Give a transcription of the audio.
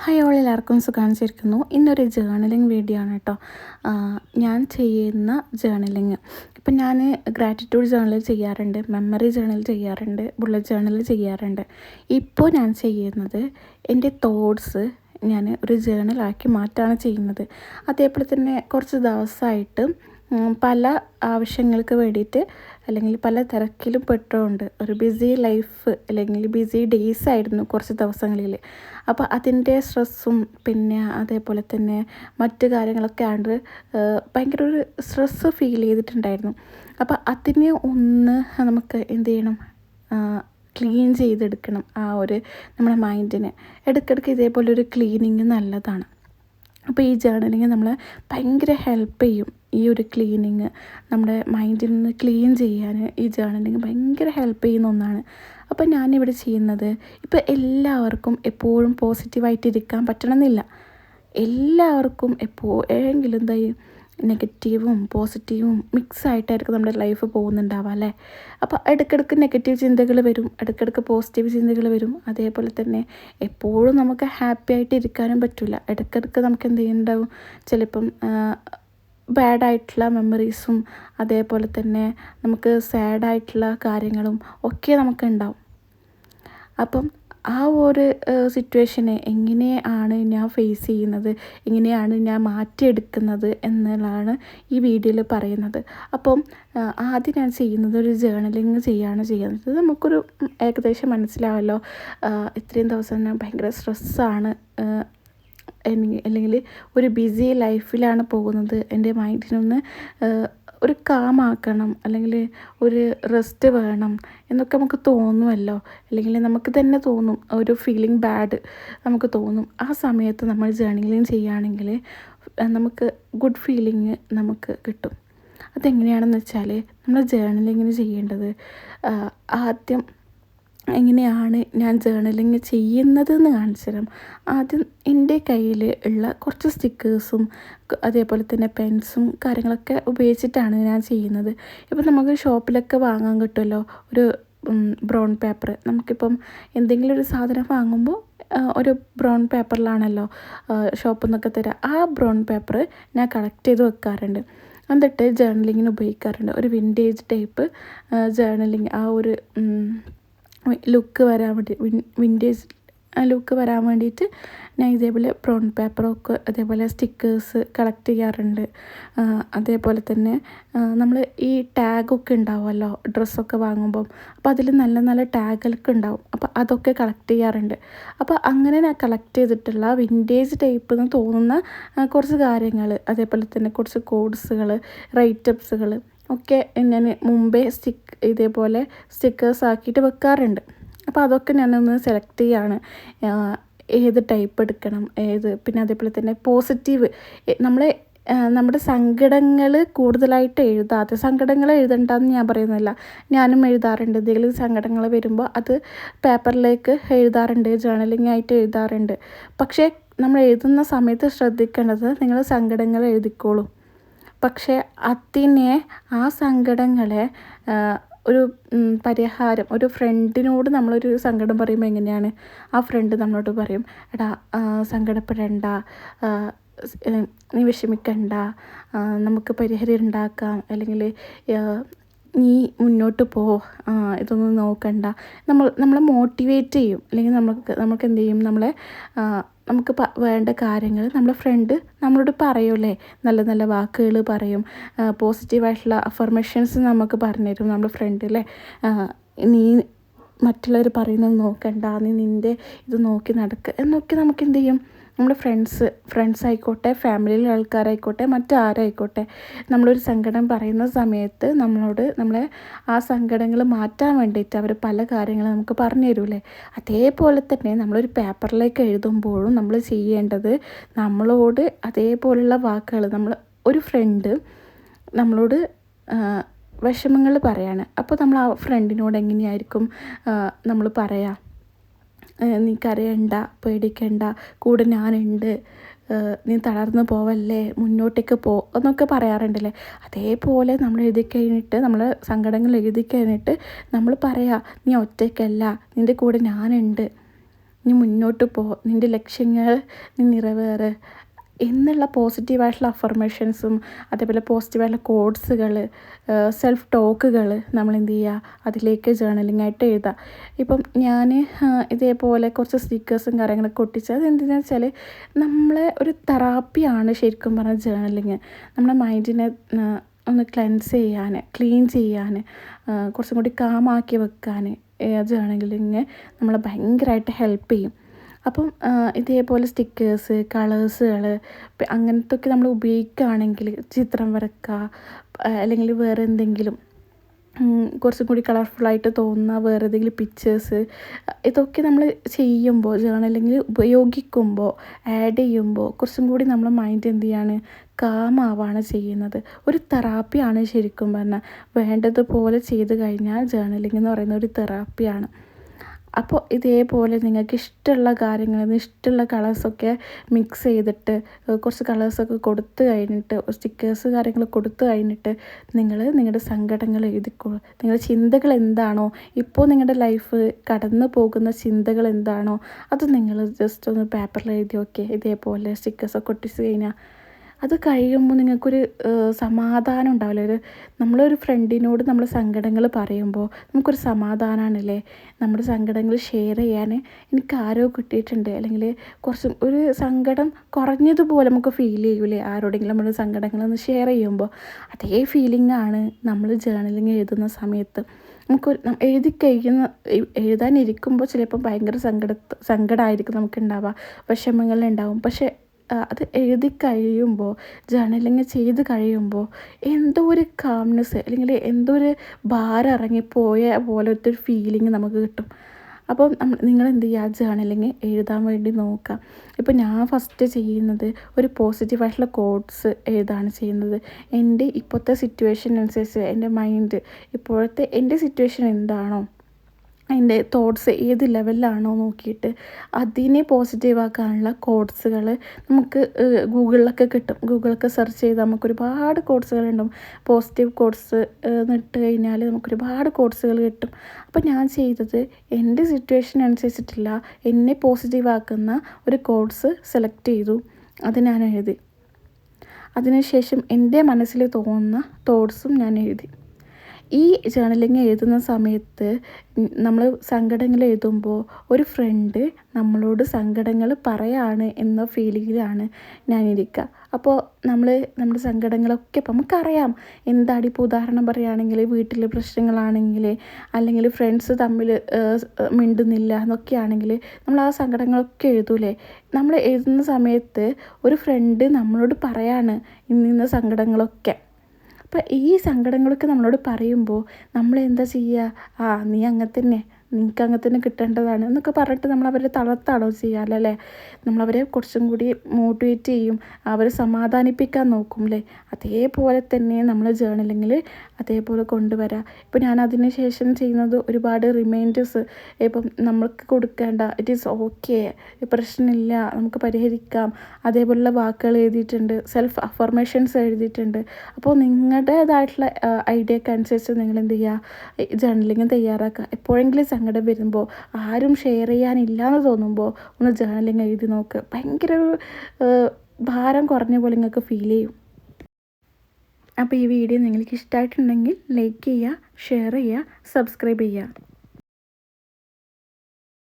Hi all എല്ലാവർക്കും സുഖാണിച്ചിരിക്കുന്നു. ഇന്നൊരു journalling video ആണ് കേട്ടോ ഞാൻ ചെയ്യുന്ന ജേണലിങ് ഇപ്പം ഞാൻ ഗ്രാറ്റിറ്റ്യൂഡ് ജേണൽ ചെയ്യാറുണ്ട് മെമ്മറി ജേണൽ ചെയ്യാറുണ്ട് ബുള്ളറ്റ് ജേണൽ ചെയ്യാറുണ്ട്. ഇപ്പോൾ ഞാൻ ചെയ്യുന്നത് എന്റെ തോട്ട്സ് ഞാൻ ഒരു ജേണലാക്കി മാറ്റാണ് ചെയ്യുന്നത്. അതേപോലെ തന്നെ കുറച്ച് ദിവസമായിട്ട് പല ആവശ്യങ്ങൾക്ക് വേണ്ടിയിട്ട് അല്ലെങ്കിൽ പല തിരക്കിലും പെട്ടുകൊണ്ട് ഒരു ബിസി ലൈഫ് അല്ലെങ്കിൽ ബിസി ഡേയ്സ് ആയിരുന്നു കുറച്ച് ദിവസങ്ങളിൽ. അപ്പോൾ അതിന്റെ സ്ട്രെസ്സും പിന്നെ അതേപോലെ തന്നെ മറ്റു കാര്യങ്ങളൊക്കെ ആണ്ട് ഭയങ്കര ഒരു സ്ട്രെസ്സ് ഫീൽ ചെയ്തിട്ടുണ്ടായിരുന്നു. അപ്പോൾ അതിനെ ഒന്ന് നമുക്ക് എന്ത് ചെയ്യണം? ക്ലീൻ ചെയ്തെടുക്കണം ആ ഒരു നമ്മുടെ മൈൻഡിനെ ഇടയ്ക്കിടയ്ക്ക് ഇതേപോലെ ഒരു ക്ലീനിങ് നല്ലതാണ്. അപ്പോൾ ഈ ജേർണലിങ് നമ്മളെ ഭയങ്കര ഹെൽപ്പ് ചെയ്യും. ഈ ഒരു ക്ലീനിങ് നമ്മുടെ മൈൻഡിൽ നിന്ന് ക്ലീൻ ചെയ്യാൻ ഈ ജേർണലിങ് ഭയങ്കര ഹെൽപ്പ് ചെയ്യുന്ന ഒന്നാണ്. അപ്പോൾ ഞാനിവിടെ ചെയ്യുന്നത് ഇപ്പോൾ എല്ലാവർക്കും എപ്പോഴും പോസിറ്റീവായിട്ട് ഇരിക്കാൻ പറ്റണമെന്നില്ല. എല്ലാവർക്കും എപ്പോഴെങ്കിലും എന്താ നെഗറ്റീവും പോസിറ്റീവും മിക്സ് ആയിട്ടായിരിക്കും നമ്മുടെ ലൈഫ് പോകുന്നുണ്ടാവുക അല്ലേ? അപ്പോൾ ഇടയ്ക്കിടയ്ക്ക് നെഗറ്റീവ് ചിന്തകൾ വരും ഇടയ്ക്കിടയ്ക്ക് പോസിറ്റീവ് ചിന്തകൾ വരും. അതേപോലെ തന്നെ എപ്പോഴും നമുക്ക് ഹാപ്പി ആയിട്ട് ഇരിക്കാനും പറ്റില്ല ഇടയ്ക്കിടയ്ക്ക് നമുക്ക് എന്ത് ചെയ്യുന്നുണ്ടാവും? ചിലപ്പം ബാഡായിട്ടുള്ള മെമ്മറീസും അതേപോലെ തന്നെ നമുക്ക് സാഡായിട്ടുള്ള കാര്യങ്ങളും ഒക്കെ നമുക്ക് ഉണ്ടാവും. അപ്പം ആ ഒരു സിറ്റുവേഷനെ എങ്ങനെയാണ് ഞാൻ ഫേസ് ചെയ്യുന്നത്? എങ്ങനെയാണ് ഞാൻ മാറ്റിയെടുക്കുന്നത് എന്നുള്ളതാണ് ഈ വീഡിയോയിൽ പറയുന്നത്. അപ്പം ആദ്യം ഞാൻ ചെയ്യുന്നത് ഒരു ജേണലിങ് ചെയ്യാണ് ചെയ്യുന്നത്. നമുക്കൊരു ഏകദേശം മനസ്സിലാവല്ലോ. ഇത്രയും ദിവസം ഞാൻ ഭയങ്കര സ്ട്രെസ്സാണ് അല്ലെങ്കിൽ ഒരു ബിസി ലൈഫിലാണ് പോകുന്നത്. എന്റെ മൈൻഡിനൊന്ന് ഒരു കാമാക്കണം അല്ലെങ്കിൽ ഒരു റെസ്റ്റ് വേണം എന്നൊക്കെ നമുക്ക് തോന്നുമല്ലോ. അല്ലെങ്കിൽ നമുക്ക് തന്നെ തോന്നും ഒരു ഫീലിംഗ് ബാഡ് നമുക്ക് തോന്നും. ആ സമയത്ത് നമ്മൾ ജേണിങ്ങിലും ചെയ്യുകയാണെങ്കിൽ നമുക്ക് ഗുഡ് ഫീലിംഗ് നമുക്ക് കിട്ടും. അതെങ്ങനെയാണെന്ന് വെച്ചാൽ നമ്മൾ ജേർണലിങ്ങിന് ചെയ്യേണ്ടത് ആദ്യം എങ്ങനെയാണ് ഞാൻ ജേണലിങ് ചെയ്യുന്നതെന്ന് കാണിച്ചു തരാം ആദ്യം എന്റെ കയ്യിൽ ഉള്ള കുറച്ച് സ്റ്റിക്കേഴ്സും അതേപോലെ തന്നെ പെൻസും കാര്യങ്ങളൊക്കെ ഉപയോഗിച്ചിട്ടാണ് ഞാൻ ചെയ്യുന്നത്. ഇപ്പം നമുക്ക് ഷോപ്പിലൊക്കെ വാങ്ങാൻ കിട്ടുമല്ലോ ഒരു ബ്രൗൺ പേപ്പർ നമുക്കിപ്പം എന്തെങ്കിലും ഒരു സാധനം വാങ്ങുമ്പോൾ ഒരു ബ്രൗൺ പേപ്പറിലാണല്ലോ ഷോപ്പിൽ നിന്നൊക്കെ തരാം. ആ ബ്രൗൺ പേപ്പർ ഞാൻ കളക്ട് ചെയ്ത് വെക്കാറുണ്ട്. എന്നിട്ട് ജേർണലിങ്ങിന് ഉപയോഗിക്കാറുണ്ട്. ഒരു വിന്റേജ് ടൈപ്പ് ജേർണലിങ് ആ ഒരു ലുക്ക് വരാൻ വേണ്ടി വിന്റേജ് ലുക്ക് വരാൻ വേണ്ടിയിട്ട് ഞാൻ ഇതേപോലെ ബ്രൗൺ പേപ്പറൊക്കെ അതേപോലെ സ്റ്റിക്കേഴ്സ് കളക്ട് ചെയ്യാറുണ്ട്. അതേപോലെ തന്നെ നമ്മൾ ഈ ടാഗൊക്കെ ഉണ്ടാവുമല്ലോ ഡ്രസ്സൊക്കെ വാങ്ങുമ്പം. അപ്പോൾ അതിൽ നല്ല നല്ല ടാഗൊക്കെ ഉണ്ടാവും. അപ്പോൾ അതൊക്കെ കളക്ട് ചെയ്യാറുണ്ട്. അപ്പോൾ അങ്ങനെ ഞാൻ കളക്ട് ചെയ്തിട്ടുള്ള വിന്റേജ് ടൈപ്പ് എന്ന് തോന്നുന്ന കുറച്ച് കാര്യങ്ങൾ അതേപോലെ തന്നെ കുറച്ച് കോഡ്സുകൾ റൈറ്റപ്സുകൾ ഒക്കെ ഞാൻ മുമ്പേ സ്റ്റിക്ക് ഇതേപോലെ സ്റ്റിക്കേഴ്സ് ആക്കിയിട്ട് വെക്കാറുണ്ട്. അപ്പോൾ അതൊക്കെ ഞാനൊന്ന് സെലക്ട് ചെയ്യാണ്. ഏത് ടൈപ്പ് എടുക്കണം ഏത് പിന്നെ അതേപോലെ തന്നെ പോസിറ്റീവ് നമ്മളെ നമ്മുടെ സങ്കടങ്ങൾ കൂടുതലായിട്ട് എഴുതാതെ സങ്കടങ്ങൾ എഴുതണ്ടെന്ന് ഞാൻ പറയുന്നില്ല ഞാനും എഴുതാറുണ്ട്. എന്തെങ്കിലും സങ്കടങ്ങൾ വരുമ്പോൾ അത് പേപ്പറിലേക്ക് എഴുതാറുണ്ട് ജേർണലിംഗ് ആയിട്ട് എഴുതാറുണ്ട്. പക്ഷേ നമ്മൾ എഴുതുന്ന സമയത്ത് ശ്രദ്ധിക്കേണ്ടത് നിങ്ങൾ സങ്കടങ്ങൾ എഴുതിക്കോളൂ. പക്ഷേ അതിനെ ആ സങ്കടങ്ങളെ ഒരു പരിഹാരം ഒരു ഫ്രണ്ടിനോട് നമ്മളൊരു സങ്കടം പറയുമ്പോൾ എങ്ങനെയാണ്? ആ ഫ്രണ്ട് നമ്മളോട് പറയും എടാ സങ്കടപ്പെടേണ്ട നീ വിഷമിക്കണ്ട നമുക്ക് പരിഹാരം ഉണ്ടാക്കാം അല്ലെങ്കിൽ നീ മുന്നോട്ട് പോ ഇതൊന്നും നോക്കണ്ട. നമ്മൾ നമ്മളെ മോട്ടിവേറ്റ് ചെയ്യും അല്ലെങ്കിൽ നമുക്ക് നമുക്ക് എന്ത് ചെയ്യും? നമ്മളെ നമുക്ക് വേണ്ട കാര്യങ്ങൾ നമ്മുടെ ഫ്രണ്ട് നമ്മളോട് പറയുമല്ലേ നല്ല നല്ല വാക്കുകൾ പറയും. പോസിറ്റീവായിട്ടുള്ള അഫർമേഷൻസ് നമുക്ക് പറഞ്ഞു തരും നമ്മുടെ ഫ്രണ്ട് അല്ലേ നീ മറ്റുള്ളവർ പറയുന്നത് നോക്കണ്ട. നീ നിന്റെ ഇത് നോക്കി നടക്കുക എന്നൊക്കെ നമുക്ക് എന്ത് ചെയ്യും? നമ്മുടെ ഫ്രണ്ട്സ് ഫ്രണ്ട്സ് ആയിക്കോട്ടെ ഫാമിലിയിലെ ആൾക്കാരായിക്കോട്ടെ മറ്റാരായിക്കോട്ടെ നമ്മളൊരു സങ്കടം പറയുന്ന സമയത്ത് നമ്മളോട് നമ്മളെ ആ സങ്കടങ്ങൾ മാറ്റാൻ വേണ്ടിയിട്ട് അവർ പല കാര്യങ്ങളും നമുക്ക് പറഞ്ഞു തരൂലേ അതേപോലെ തന്നെ നമ്മളൊരു പേപ്പറിലേക്ക് എഴുതുമ്പോഴും നമ്മൾ ചെയ്യേണ്ടത് നമ്മളോട് അതേപോലുള്ള വാക്കുകൾ നമ്മൾ ഒരു ഫ്രണ്ട് നമ്മളോട് വിഷമങ്ങൾ പറയാണ്. അപ്പോൾ നമ്മൾ ആ ഫ്രണ്ടിനോട് എങ്ങനെയായിരിക്കും നമ്മൾ പറയാം? നീ കരയണ്ട പേടിക്കണ്ട കൂടെ ഞാനുണ്ട് നീ തളർന്നു പോവല്ലേ മുന്നോട്ടേക്ക് പോ എന്നൊക്കെ പറയാറുണ്ടല്ലേ. അതേപോലെ നമ്മൾ എഴുതി കഴിഞ്ഞിട്ട് നമ്മൾ സങ്കടങ്ങൾ എഴുതി കഴിഞ്ഞിട്ട് നമ്മൾ പറയാ നീ ഒറ്റയ്ക്കല്ല നിന്റെ കൂടെ ഞാനുണ്ട് നീ മുന്നോട്ട് പോ നിന്റെ ലക്ഷ്യങ്ങൾ നീ നിറവേറ് എന്നുള്ള പോസിറ്റീവായിട്ടുള്ള അഫർമേഷൻസും അതേപോലെ പോസിറ്റീവായിട്ടുള്ള കോഡ്സുകൾ സെൽഫ് ടോക്കുകൾ നമ്മൾ എന്ത് ചെയ്യുക? അതിലേക്ക് ജേർണലിംഗ് ആയിട്ട് എഴുതുക. ഇപ്പം ഞാൻ ഇതേപോലെ കുറച്ച് സ്റ്റിക്കേഴ്സും കാര്യങ്ങളൊക്കെ ഒട്ടിച്ച് അത് എന്തിനാ വെച്ചാൽ നമ്മളെ ഒരു തെറാപ്പിയാണ് ശരിക്കും പറഞ്ഞ ജേർണലിങ് നമ്മുടെ മൈൻഡിനെ ഒന്ന് ക്ലെൻസ് ചെയ്യാൻ ക്ലീൻ ചെയ്യാൻ കുറച്ചും കൂടി കാമാക്കി വെക്കാൻ ജേർണലിങ് നമ്മളെ ഭയങ്കരമായിട്ട് ഹെൽപ്പ് ചെയ്യും. അപ്പം ഇതേപോലെ സ്റ്റിക്കേഴ്സ് കളേഴ്സുകൾ അങ്ങനത്തെ ഒക്കെ നമ്മൾ ഉപയോഗിക്കുകയാണെങ്കിൽ ചിത്രം വരക്കുക അല്ലെങ്കിൽ വേറെ എന്തെങ്കിലും കുറച്ചും കൂടി കളർഫുള്ളായിട്ട് തോന്നുന്ന വേറെ ഏതെങ്കിലും പിക്ചേഴ്സ് ഇതൊക്കെ നമ്മൾ ചെയ്യുമ്പോൾ ജേർണലിങ്ങിൽ ഉപയോഗിക്കുമ്പോൾ ആഡ് ചെയ്യുമ്പോൾ കുറച്ചും കൂടി നമ്മളെ മൈൻഡ് എന്ത് ചെയ്യാണ്? കാമാവാണ് ചെയ്യുന്നത്. ഒരു തെറാപ്പിയാണ് ശരിക്കും പറഞ്ഞാൽ വേണ്ടതുപോലെ ചെയ്ത് കഴിഞ്ഞാൽ ജേർണലിംഗ് എന്ന് പറയുന്ന ഒരു തെറാപ്പിയാണ് അപ്പോൾ ഇതേപോലെ നിങ്ങൾക്ക് ഇഷ്ടമുള്ള കാര്യങ്ങൾ ഇഷ്ടമുള്ള കളേഴ്സൊക്കെ മിക്സ് ചെയ്തിട്ട് കുറച്ച് കളേഴ്സൊക്കെ കൊടുത്തു കഴിഞ്ഞിട്ട് സ്റ്റിക്കേഴ്സ് കാര്യങ്ങൾ കൊടുത്തു കഴിഞ്ഞിട്ട് നിങ്ങൾ നിങ്ങളുടെ സങ്കടങ്ങൾ എഴുതിക്കോളൂ നിങ്ങളുടെ ചിന്തകൾ എന്താണോ ഇപ്പോൾ നിങ്ങളുടെ ലൈഫ് കടന്നു പോകുന്ന ചിന്തകൾ എന്താണോ അത് നിങ്ങൾ ജസ്റ്റ് ഒന്ന് പേപ്പറിൽ എഴുതി നോക്കിയേ ഇതേപോലെ സ്റ്റിക്കേഴ്സൊക്കെ ഒട്ടിച്ച് കഴിഞ്ഞാൽ അത് കഴിയുമ്പോൾ നിങ്ങൾക്കൊരു സമാധാനം ഉണ്ടാവില്ല. ഒരു നമ്മളൊരു ഫ്രണ്ടിനോട് നമ്മൾ സങ്കടങ്ങൾ പറയുമ്പോൾ നമുക്കൊരു സമാധാനമാണല്ലേ നമ്മുടെ സങ്കടങ്ങൾ ഷെയർ ചെയ്യാൻ എനിക്ക് ആരോ കിട്ടിയിട്ടുണ്ട്. അല്ലെങ്കിൽ കുറച്ച് ഒരു സങ്കടം കുറഞ്ഞതുപോലെ നമുക്ക് ഫീൽ ചെയ്യൂലേ? ആരോടെങ്കിലും നമ്മുടെ സങ്കടങ്ങളൊന്ന് ഷെയർ ചെയ്യുമ്പോൾ അതേ ഫീലിംഗ് ആണ് നമ്മൾ ജേർണലിങ് എഴുതുന്ന സമയത്ത്. നമുക്ക് എഴുതി കഴിയുന്ന എഴുതാനിരിക്കുമ്പോൾ ചിലപ്പോൾ ഭയങ്കര സങ്കട സങ്കടമായിരിക്കും നമുക്ക് ഉണ്ടാവുക വിഷമങ്ങളുണ്ടാവും. പക്ഷേ അത് എഴുതി കഴിയുമ്പോൾ ജേണലിങ് ചെയ്ത് കഴിയുമ്പോൾ എന്തോ ഒരു കാംനെസ് അല്ലെങ്കിൽ എന്തോ ഒരു ഭാരം ഇറങ്ങിപ്പോയ പോലത്തെ ഒരു ഫീലിംഗ് നമുക്ക് കിട്ടും. അപ്പോൾ നിങ്ങൾ എന്ത് ചെയ്യുക ജേർണലിങ് എഴുതാൻ വേണ്ടി നോക്കാം. ഇപ്പോൾ ഞാൻ ഫസ്റ്റ് ചെയ്യുന്നത് ഒരു പോസിറ്റീവായിട്ടുള്ള കോഡ്സ് എഴുതാണ് ചെയ്യുന്നത്. എന്റെ ഇപ്പോഴത്തെ സിറ്റുവേഷൻ അനുസരിച്ച് എന്റെ മൈൻഡ് ഇപ്പോഴത്തെ എന്റെ സിറ്റുവേഷൻ എന്താണോ അതിന്റെ തോട്ട്സ് ഏത് ലെവലിലാണോ നോക്കിയിട്ട് അതിനെ പോസിറ്റീവ് ആക്കാനുള്ള കോഡ്സുകൾ നമുക്ക് ഗൂഗിളിലൊക്കെ കിട്ടും. ഗൂഗിളൊക്കെ സെർച്ച് ചെയ്താൽ നമുക്ക് ഒരുപാട് കോഡ്സുകളുണ്ടാവും പോസിറ്റീവ് കോഡ്സ് നിട്ട് കഴിഞ്ഞാൽ നമുക്കൊരുപാട് കോഡ്സുകൾ കിട്ടും. അപ്പോൾ ഞാൻ ചെയ്തത് എന്റെ സിറ്റുവേഷൻ അനുസരിച്ചിട്ടില്ല. എന്നെ പോസിറ്റീവാക്കുന്ന ഒരു കോഡ്സ് സെലക്ട് ചെയ്തു. അത് ഞാൻ എഴുതി. അതിനുശേഷം എന്റെ മനസ്സിൽ തോന്നുന്ന തോട്ട്സും ഞാൻ എഴുതി. ഈ ജേണലിങ് എഴുതുന്ന സമയത്ത് നമ്മൾ സങ്കടങ്ങൾ എഴുതുമ്പോൾ ഒരു ഫ്രണ്ട് നമ്മളോട് സങ്കടങ്ങൾ പറയാണ് എന്ന ഫീലിങ്ങിലാണ് ഞാനിരിക്കുക അപ്പോൾ നമ്മൾ നമ്മുടെ സങ്കടങ്ങളൊക്കെ ഇപ്പം നമുക്കറിയാം. എന്താണ് ഇപ്പോൾ ഉദാഹരണം പറയുകയാണെങ്കിൽ വീട്ടിലെ പ്രശ്നങ്ങളാണെങ്കിൽ അല്ലെങ്കിൽ ഫ്രണ്ട്സ് തമ്മിൽ മിണ്ടുന്നില്ല എന്നൊക്കെ ആണെങ്കിൽ നമ്മൾ ആ സങ്കടങ്ങളൊക്കെ എഴുതൂലേ? നമ്മൾ എഴുതുന്ന സമയത്ത് ഒരു ഫ്രണ്ട് നമ്മളോട് പറയാണ് ഇന്നിന്ന സങ്കടങ്ങളൊക്കെ. അപ്പം ഈ സങ്കടങ്ങളൊക്കെ നമ്മളോട് പറയുമ്പോൾ നമ്മൾ എന്താ ചെയ്യുക ആ നീ അങ്ങനെ തന്നെ. നിനക്ക് അങ്ങനെ തന്നെ കിട്ടേണ്ടതാണ് എന്നൊക്കെ പറഞ്ഞിട്ട് നമ്മൾ അവരെ തളർത്താണോ ചെയ്യാമല്ലോ നമ്മളവരെ കുറച്ചും കൂടി മോട്ടിവേറ്റ് ചെയ്യും. അവരെ സമാധാനിപ്പിക്കാൻ നോക്കും അല്ലേ അതേപോലെ തന്നെ നമ്മൾ ജേർണലിങ്ങിൽ അതേപോലെ കൊണ്ടുവരാം. ഇപ്പം ഞാൻ അതിന് ശേഷം ചെയ്യുന്നത് ഒരുപാട് റിമൈൻഡേഴ്സ് ഇപ്പം നമ്മൾക്ക് കൊടുക്കേണ്ട ഇറ്റ് ഈസ് ഓക്കെ പ്രശ്നമില്ല. നമുക്ക് പരിഹരിക്കാം. അതേപോലുള്ള വാക്കുകൾ എഴുതിയിട്ടുണ്ട്. സെൽഫ് അഫർമേഷൻസ് എഴുതിയിട്ടുണ്ട്. അപ്പോൾ നിങ്ങളുടേതായിട്ടുള്ള ഐഡിയക്ക് അനുസരിച്ച് നിങ്ങൾ എന്ത് ചെയ്യുക? ജേർണലിങ് തയ്യാറാക്കുക. എപ്പോഴെങ്കിലും സങ്കടം വരുമ്പോൾ ആരും ഷെയർ ചെയ്യാനില്ല എന്ന് തോന്നുമ്പോൾ ഒന്ന് ജേർണലിങ് എഴുതി നോക്ക്. ഭയങ്കര ഒരു ഭാരം കുറഞ്ഞ പോലെ നിങ്ങൾക്ക് ഫീൽ ചെയ്യും. അപ്പോൾ ഈ വീഡിയോ നിങ്ങൾക്ക് ഇഷ്ടമായിട്ടുണ്ടെങ്കിൽ ലൈക്ക് ചെയ്യുക ഷെയർ ചെയ്യുക സബ്സ്ക്രൈബ് ചെയ്യുക.